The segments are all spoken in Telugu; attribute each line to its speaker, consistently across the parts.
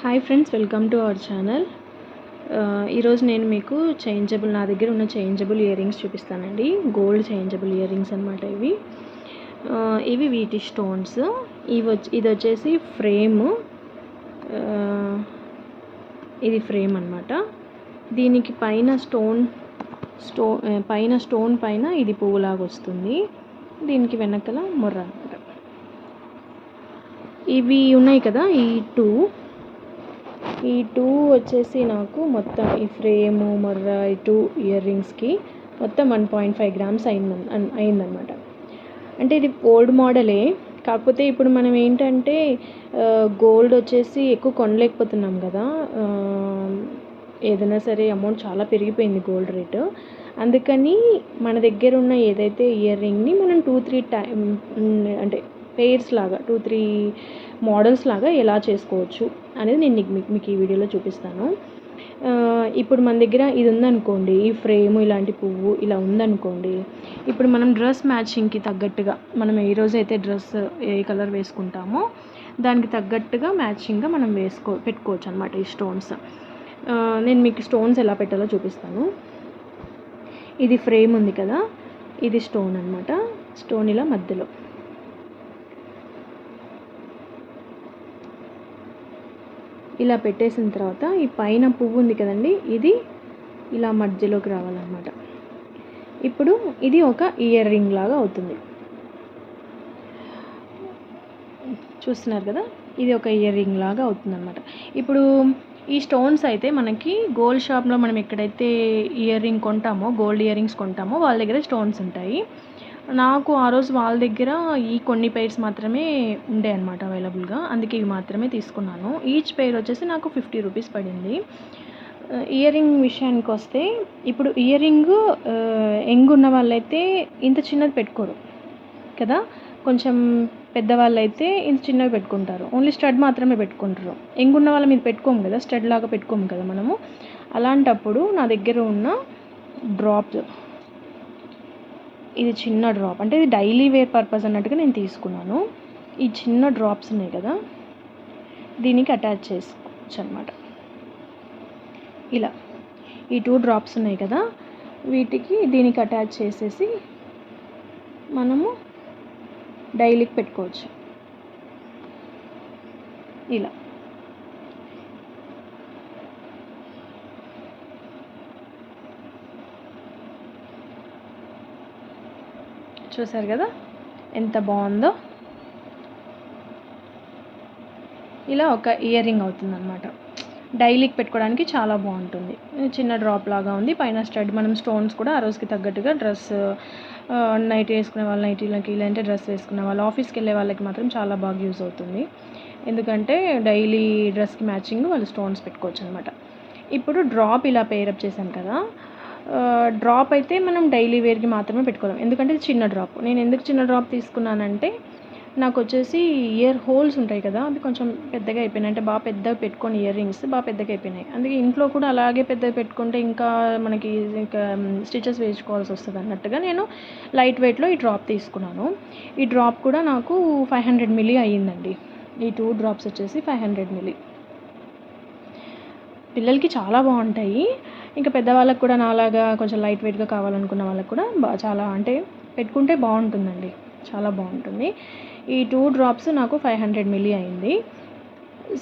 Speaker 1: Hi friends welcome to our channel ఈరోజు నేను మీకు చేంజబుల్ నా దగ్గర ఉన్న చేంజబుల్ ఇయర్ రింగ్స్ చూపిస్తానండి. గోల్డ్ చేంజబుల్ ఇయర్ రింగ్స్ అనమాట ఇవి uh, ఇవి వీటి స్టోన్స్ ఇవి ఇది వచ్చేసి ఫ్రేమ్ uh, ఇది ఫ్రేమ్ అనమాట దీనికి పైన స్టోన్ స్టో uh, పైన స్టోన్ పైన ఇది పువ్వులాగా వస్తుంది. దీనికి వెనకల మొర్ర అనమాట ఇవి ఉన్నాయి కదా ఈ టూ ఈ టూ వచ్చేసి నాకు మొత్తం ఈ ఫ్రేము మర్ర ఈ టూ ఇయర్ రింగ్స్కి మొత్తం వన్ పాయింట్ ఫైవ్ గ్రామ్స్ అయింది అయిందనమాట అంటే ఇది ఓల్డ్ మోడలే. కాకపోతే ఇప్పుడు మనం ఏంటంటే గోల్డ్ వచ్చేసి ఎక్కువ కొనలేకపోతున్నాం కదా. ఏదైనా సరే అమౌంట్ చాలా పెరిగిపోయింది గోల్డ్ రేటు. అందుకని మన దగ్గర ఉన్న ఏదైతే ఇయర్ రింగ్ని మనం టూ త్రీ టైమ్ అంటే పేర్స్ లాగా టూ త్రీ మోడల్స్ లాగా ఎలా చేసుకోవచ్చు? అనేది నేను మీకు మీకు ఈ వీడియోలో చూపిస్తాను. ఇప్పుడు మన దగ్గర ఇది ఉందనుకోండి ఈ ఫ్రేమ్ ఇలాంటి పువ్వు ఇలా ఉందనుకోండి ఇప్పుడు మనం డ్రెస్ మ్యాచింగ్కి తగ్గట్టుగా మనం ఏ రోజైతే డ్రెస్ ఏ కలర్ వేసుకుంటామో దానికి తగ్గట్టుగా మ్యాచింగ్గా మనం వేసుకో పెట్టుకోవచ్చు అనమాట ఈ స్టోన్స్. నేను మీకు స్టోన్స్ ఎలా పెట్టాలో చూపిస్తాను. ఇది ఫ్రేమ్ ఉంది కదా ఇది స్టోన్ అనమాట స్టోన్ ఇలా మధ్యలో. ఇలా పెట్టేసిన తర్వాత ఈ పైన పువ్వు ఉంది కదండి ఇది ఇలా మధ్యలోకి రావాలన్నమాట. ఇప్పుడు ఇది ఒక ఇయర్ రింగ్ లాగా అవుతుంది. చూస్తున్నారు కదా ఇది ఒక ఇయర్ రింగ్ లాగా అవుతుందన్నమాట. ఇప్పుడు ఈ స్టోన్స్ అయితే మనకి గోల్డ్ షాప్లో మనం ఎక్కడైతే ఇయర్ రింగ్ కొంటామో గోల్డ్ ఇయర్ రింగ్స్ కొంటామో వాళ్ళ దగ్గర స్టోన్స్ ఉంటాయి. నాకు ఆ రోజు వాళ్ళ దగ్గర ఈ కొన్ని పెయిర్స్ మాత్రమే ఉండే అనమాట అవైలబుల్గా అందుకే ఇవి మాత్రమే తీసుకున్నాను. ఈచ్ పెయిర్ వచ్చేసి నాకు ఫిఫ్టీ రూపీస్ పడింది. Uh, ఇయర్ రింగ్ విషయానికి వస్తే ఇప్పుడు ఇయర్ రింగ్ uh, యంగ్ ఉన్న వాళ్ళైతే ఇంత చిన్నది పెట్టుకోరు. కదా? కొంచెం పెద్దవాళ్ళు అయితే ఇంత చిన్నవి పెట్టుకుంటారు. ఓన్లీ స్టడ్ మాత్రమే పెట్టుకుంటారు. యంగ్ ఉన్న వాళ్ళ మీద పెట్టుకోము కదా? స్టడ్ లాగా పెట్టుకోము కదా మనము? అలాంటప్పుడు నా దగ్గర ఉన్న డ్రాప్ ఇది చిన్న డ్రాప్. అంటే ఇది డైలీ వేర్ పర్పస్ అన్నట్టుగా నేను తీసుకున్నాను. ఈ చిన్న డ్రాప్స్ ఉన్నాయి కదా దీనికి అటాచ్ చేసుకోవచ్చు అనమాట ఇలా ఈ టూ డ్రాప్స్ ఉన్నాయి కదా వీటికి దీనికి అటాచ్ చేసేసి మనము డైలీకి పెట్టుకోవచ్చు. ఇలా. చూసారు కదా? ఎంత బాగుందో. ఇలా ఒక ఇయర్ రింగ్ అవుతుందన్నమాట. డైలీకి పెట్టుకోవడానికి చాలా బాగుంటుంది. చిన్న డ్రాప్ లాగా ఉంది. పైన స్టడ్ మనం స్టోన్స్ కూడా ఆ రోజుకి తగ్గట్టుగా డ్రెస్ నైట్ వేసుకునే వాళ్ళు నైటీలకి లేదంటే డ్రెస్ వేసుకునే వాళ్ళు ఆఫీస్కి వెళ్ళే వాళ్ళకి మాత్రం చాలా బాగా యూజ్ అవుతుంది. ఎందుకంటే డైలీ డ్రెస్కి మ్యాచింగ్ వాళ్ళు స్టోన్స్ పెట్టుకోవచ్చు అనమాట ఇప్పుడు డ్రాప్ ఇలా పేరప్ చేశాం కదా డ్రాప్ అయితే మనం డైలీ వేర్కి మాత్రమే పెట్టుకోలేం. ఎందుకంటే ఇది చిన్న డ్రాప్ నేను ఎందుకు చిన్న డ్రాప్ తీసుకున్నానంటే నాకు వచ్చేసి ఇయర్ హోల్స్ ఉంటాయి కదా అవి కొంచెం పెద్దగా అయిపోయినాయి. అంటే బాగా పెద్దగా పెట్టుకొని ఇయర్ రింగ్స్ బాగా పెద్దగా అయిపోయినాయి. అందుకే ఇంట్లో కూడా అలాగే పెద్దగా పెట్టుకుంటే ఇంకా మనకి ఇంకా స్టిచెస్ వేసుకోవాల్సి వస్తుంది అన్నట్టుగా నేను లైట్ వెయిట్లో ఈ డ్రాప్ తీసుకున్నాను. ఈ డ్రాప్ కూడా నాకు ఫైవ్ హండ్రెడ్ మిలీ అయ్యిందండి. ఈ టూ డ్రాప్స్ వచ్చేసి ఫైవ్ హండ్రెడ్ మిలీ పిల్లలకి చాలా బాగుంటాయి. ఇంకా పెద్దవాళ్ళకి కూడా నాలాగా కొంచెం లైట్ వెయిట్గా కావాలనుకున్న వాళ్ళకు కూడా బాగా చాలా అంటే పెట్టుకుంటే బాగుంటుందండి. చాలా బాగుంటుంది. ఈ టూ డ్రాప్స్ నాకు ఫైవ్ హండ్రెడ్ మిల్లీ అయింది.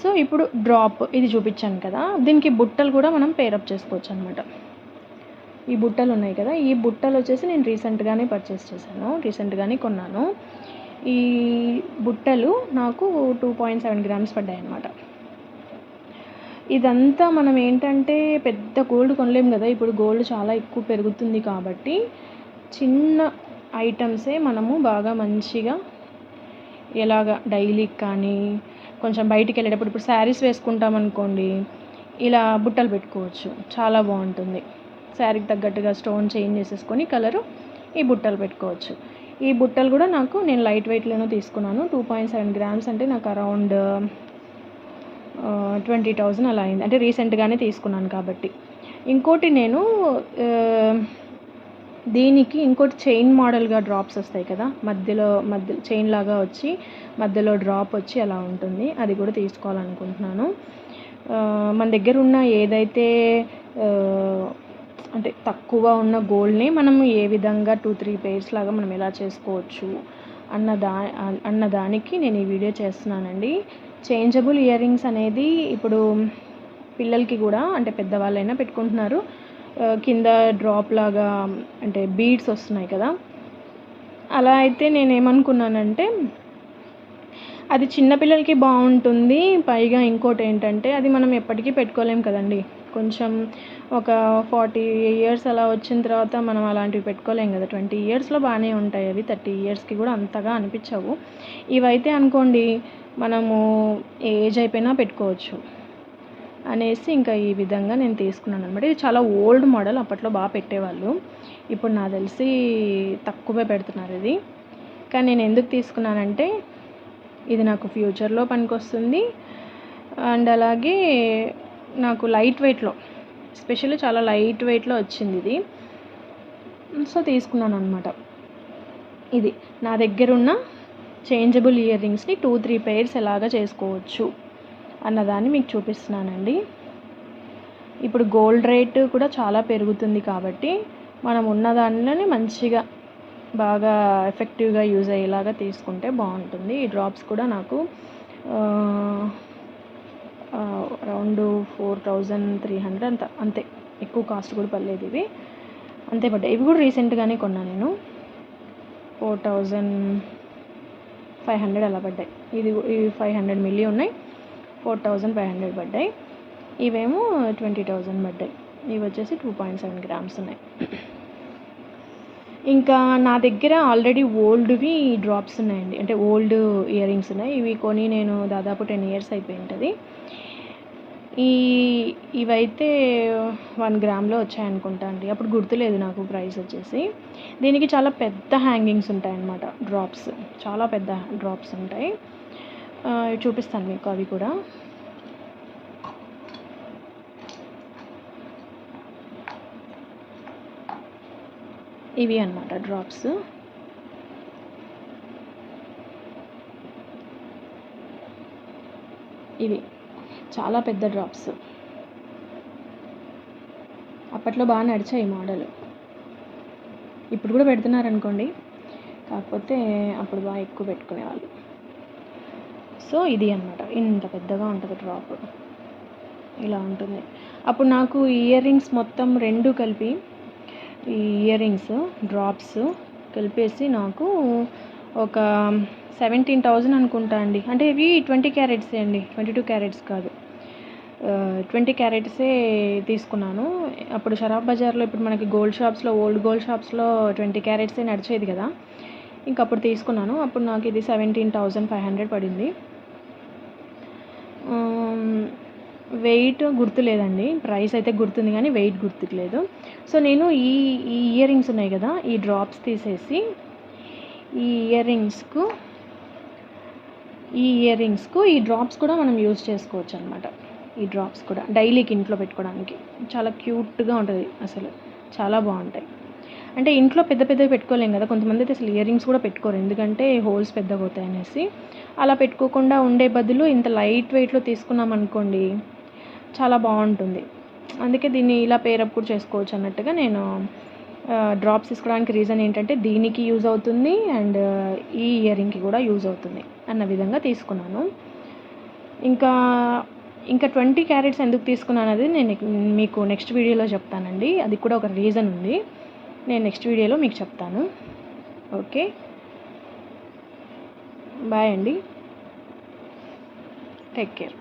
Speaker 1: సో ఇప్పుడు డ్రాప్ ఇది చూపించాను కదా. దీనికి బుట్టలు కూడా మనం పేరప్ చేసుకోవచ్చు అనమాట ఈ బుట్టలు ఉన్నాయి కదా. ఈ బుట్టలు వచ్చేసి నేను రీసెంట్గానే పర్చేస్ చేశాను. రీసెంట్గానే కొన్నాను. ఈ బుట్టలు నాకు టూ పాయింట్ సెవెన్ గ్రామ్స్ పడ్డాయి అనమాట ఇదంతా మనం ఏంటంటే పెద్ద గోల్డ్ కొనలేము కదా. ఇప్పుడు గోల్డ్ చాలా ఎక్కువ పెరుగుతుంది కాబట్టి చిన్న ఐటమ్సే మనము బాగా మంచిగా ఎలాగ డైలీకి కానీ కొంచెం బయటికి వెళ్ళేటప్పుడు ఇప్పుడు శారీస్ వేసుకుంటాం అనుకోండి ఇలా బుట్టలు పెట్టుకోవచ్చు. చాలా బాగుంటుంది. శారీకి తగ్గట్టుగా స్టోన్ చేంజ్ చేసేసుకొని కలరు ఈ బుట్టలు పెట్టుకోవచ్చు. ఈ బుట్టలు కూడా నాకు నేను లైట్ వెయిట్లోనే తీసుకున్నాను. టూ పాయింట్ సెవెన్ గ్రామ్స్ అంటే నాకు అరౌండ్ ట్వంటీ థౌజండ్ అలా అయింది. అంటే రీసెంట్గానే తీసుకున్నాను కాబట్టి. ఇంకోటి నేను దీనికి ఇంకోటి చైన్ మోడల్గా డ్రాప్స్ వస్తాయి కదా మధ్యలో మధ్య చైన్ లాగా వచ్చి మధ్యలో డ్రాప్ వచ్చి అలా ఉంటుంది. అది కూడా తీసుకోవాలనుకుంటున్నాను. మన దగ్గర ఉన్న ఏదైతే అంటే తక్కువ ఉన్న గోల్డ్ని మనం ఏ విధంగా టూ త్రీ పేర్స్ లాగా మనం ఎలా చేసుకోవచ్చు అన్న దా అన్న దానికి నేను ఈ వీడియో చేస్తున్నానండి. చేంజబుల్ ఇయర్ రింగ్స్ అనేది ఇప్పుడు పిల్లలకి కూడా అంటే పెద్దవాళ్ళైనా పెట్టుకుంటున్నారు. కింద డ్రాప్ లాగా అంటే బీడ్స్ వస్తున్నాయి కదా. అలా అయితే నేను ఏమనుకున్నానంటే అది చిన్నపిల్లలకి బాగుంటుంది. పైగా ఇంకోటి ఏంటంటే అది మనం ఎప్పటికీ పెట్టుకోలేం కదండి. కొంచెం ఒక ఫార్టీ ఇయర్స్ అలా వచ్చిన తర్వాత మనం అలాంటివి పెట్టుకోలేం కదా. ట్వంటీ ఇయర్స్లో బాగానే ఉంటాయి అవి. థర్టీ ఇయర్స్కి కూడా అంతగా అనిపించవు. ఇవైతే అనుకోండి మనము ఏజ్ అయిపోయినా పెట్టుకోవచ్చు అనేసి ఇంకా ఈ విధంగా నేను తీసుకున్నాను అనమాట ఇది చాలా ఓల్డ్ మోడల్ అప్పట్లో బాగా పెట్టేవాళ్ళు. ఇప్పుడు నాకు తెలిసి తక్కువే పెడుతున్నారు ఇది. కానీ నేను ఎందుకు తీసుకున్నానంటే ఇది నాకు ఫ్యూచర్లో పనికొస్తుంది. అండ్ అలాగే నాకు లైట్ వెయిట్లో స్పెషల్లీ చాలా లైట్ వెయిట్లో వచ్చింది ఇది. సో తీసుకున్నాను అనమాట ఇది నా దగ్గర ఉన్న చేంజబుల్ ఇయర్ రింగ్స్ని టూ త్రీ పెయిర్స్ ఎలాగా చేసుకోవచ్చు అన్నదాన్ని మీకు చూపిస్తున్నానండి. ఇప్పుడు గోల్డ్ రేట్ కూడా చాలా పెరుగుతుంది కాబట్టి మనం ఉన్న దానిలోనే మంచిగా బాగా ఎఫెక్టివ్గా యూజ్ అయ్యేలాగా తీసుకుంటే బాగుంటుంది. ఈ డ్రాప్స్ కూడా నాకు around four thousand three hundred అంత. అంతే. ఎక్కువ కాస్ట్ కూడా పడలేదు ఇవి. అంతే పడ్డాయి. ఇవి కూడా రీసెంట్గానే కొన్నా నేను. ఫోర్ థౌజండ్ ఫైవ్ హండ్రెడ్ అలా పడ్డాయి. ఇది ఇవి ఫైవ్ హండ్రెడ్ మిల్లీ ఉన్నాయి. ఫోర్ థౌజండ్ ఫైవ్ హండ్రెడ్ పడ్డాయి. ఇవేమో ట్వంటీ థౌజండ్ పడ్డాయి. ఇవి వచ్చేసి టూ పాయింట్ సెవెన్ గ్రామ్స్ ఉన్నాయి. ఇంకా నా దగ్గర ఆల్రెడీ ఓల్డ్వి డ్రాప్స్ ఉన్నాయండి. అంటే ఓల్డ్ ఇయర్ రింగ్స్ ఉన్నాయి. ఇవి కొని నేను దాదాపు టెన్ ఇయర్స్ అయిపోయి ఉంటుంది. ఈ ఇవైతే వన్ గ్రామ్లో వచ్చాయనుకుంటా అండి. అప్పుడు గుర్తులేదు నాకు ప్రైస్ వచ్చేసి. దీనికి చాలా పెద్ద హ్యాంగింగ్స్ ఉంటాయన్నమాట డ్రాప్స్. చాలా పెద్ద డ్రాప్స్ ఉంటాయి. చూపిస్తాను మీకు అవి కూడా. ఇవి అనమాట డ్రాప్స్ ఇవి చాలా పెద్ద డ్రాప్స్ అప్పట్లో బాగా నడిచాయి ఈ మోడల్ ఇప్పుడు కూడా పెడుతున్నారు అనుకోండి కాకపోతే అప్పుడు బాగా ఎక్కువ పెట్టుకునేవాళ్ళు. సో ఇది అన్నమాట. ఇంత పెద్దగా ఉంటుంది డ్రాప్ ఇలా ఉంటుంది. అప్పుడు నాకు ఇయర్ రింగ్స్ మొత్తం రెండు కలిపి ఈ ఇయర్ రింగ్స్ డ్రాప్స్ కలిపేసి నాకు ఒక సెవెంటీన్ థౌజండ్ అనుకుంటా అండి. అంటే ఇవి ట్వంటీ క్యారెట్సే అండి? ట్వంటీ టూ క్యారెట్స్ కాదు. ట్వంటీ క్యారెట్సే తీసుకున్నాను. అప్పుడు షరాబ్ బజార్లో ఇప్పుడు మనకి గోల్డ్ షాప్స్లో ఓల్డ్ గోల్డ్ షాప్స్లో ట్వంటీ క్యారెట్సే నడిచేది కదా. ఇంక అప్పుడు తీసుకున్నాను. అప్పుడు నాకు ఇది సెవెంటీన్ థౌజండ్ ఫైవ్ హండ్రెడ్ పడింది. వెయిట్ గుర్తులేదండి. ప్రైస్ అయితే గుర్తుంది కానీ వెయిట్ గుర్తులేదు సో నేను ఈ ఈ ఇయర్ రింగ్స్ ఉన్నాయి కదా ఈ డ్రాప్స్ తీసేసి ఈ ఇయర్ రింగ్స్కు ఈ ఇయర్ రింగ్స్కు ఈ డ్రాప్స్ కూడా మనం యూజ్ చేసుకోవచ్చు అనమాట ఈ డ్రాప్స్ కూడా డైలీకి ఇంట్లో పెట్టుకోవడానికి. చాలా క్యూట్గా ఉంటుంది అసలు. చాలా బాగుంటాయి. అంటే ఇంట్లో పెద్ద పెద్దవి పెట్టుకోలేం కదా కొంతమంది అయితే అసలు ఇయర్ రింగ్స్ కూడా పెట్టుకోరు. ఎందుకంటే హోల్స్ పెద్దగా అవుతాయి అనేసి అలా పెట్టుకోకుండా ఉండే బదులు ఇంత లైట్ వెయిట్లో తీసుకున్నాం అనుకోండి చాలా బాగుంటుంది. అందుకే దీన్ని ఇలా పేరప్ కూడా చేసుకోవచ్చు అన్నట్టుగా నేను డ్రాప్స్ తీసుకోవడానికి రీజన్ ఏంటంటే దీనికి యూజ్ అవుతుంది అండ్ ఈ ఇయరింగ్కి కూడా యూజ్ అవుతుంది అన్న విధంగా తీసుకున్నాను. ఇంకా ఇంకా ట్వంటీ క్యారెట్స్ ఎందుకు తీసుకున్నాను అనేది నేను మీకు నెక్స్ట్ వీడియోలో చెప్తానండి. అది కూడా ఒక రీజన్ ఉంది. నేను నెక్స్ట్ వీడియోలో మీకు చెప్తాను. ఓకే? బాయ్ అండి. Take care